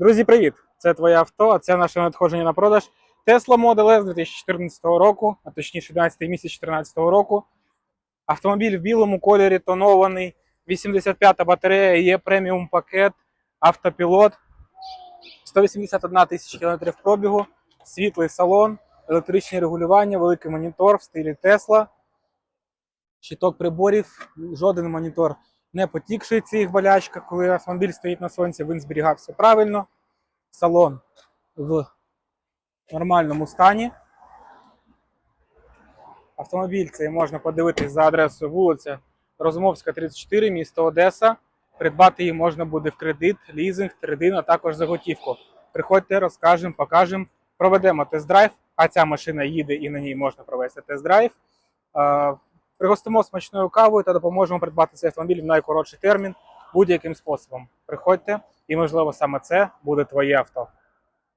Друзі, привіт! Це твоє авто, а це наше надходження на продаж. Tesla Model S 2014 року, а точніше 11 місяць 2014 року. Автомобіль в білому кольорі тонований, 85-та батарея, є преміум пакет, автопілот, 181 тисяча кілометрів пробігу, світлий салон, електричні регулювання, великий монітор в стилі Tesla, щиток приборів, жоден монітор не потікший в цих болячках, коли автомобіль стоїть на сонці, він зберігався правильно. Салон в нормальному стані. Автомобіль цей можна подивитись за адресою вулиця Розумовська, 34, місто Одеса. Придбати її можна буде в кредит, лізинг, тридин, а також за готівку. Приходьте, розкажемо, покажемо, проведемо тест-драйв, а ця машина їде і на ній можна провести тест-драйв. Пригостимо смачною кавою та допоможемо придбати цей автомобіль в найкоротший термін будь-яким способом. Приходьте, і можливо саме це буде твоє авто.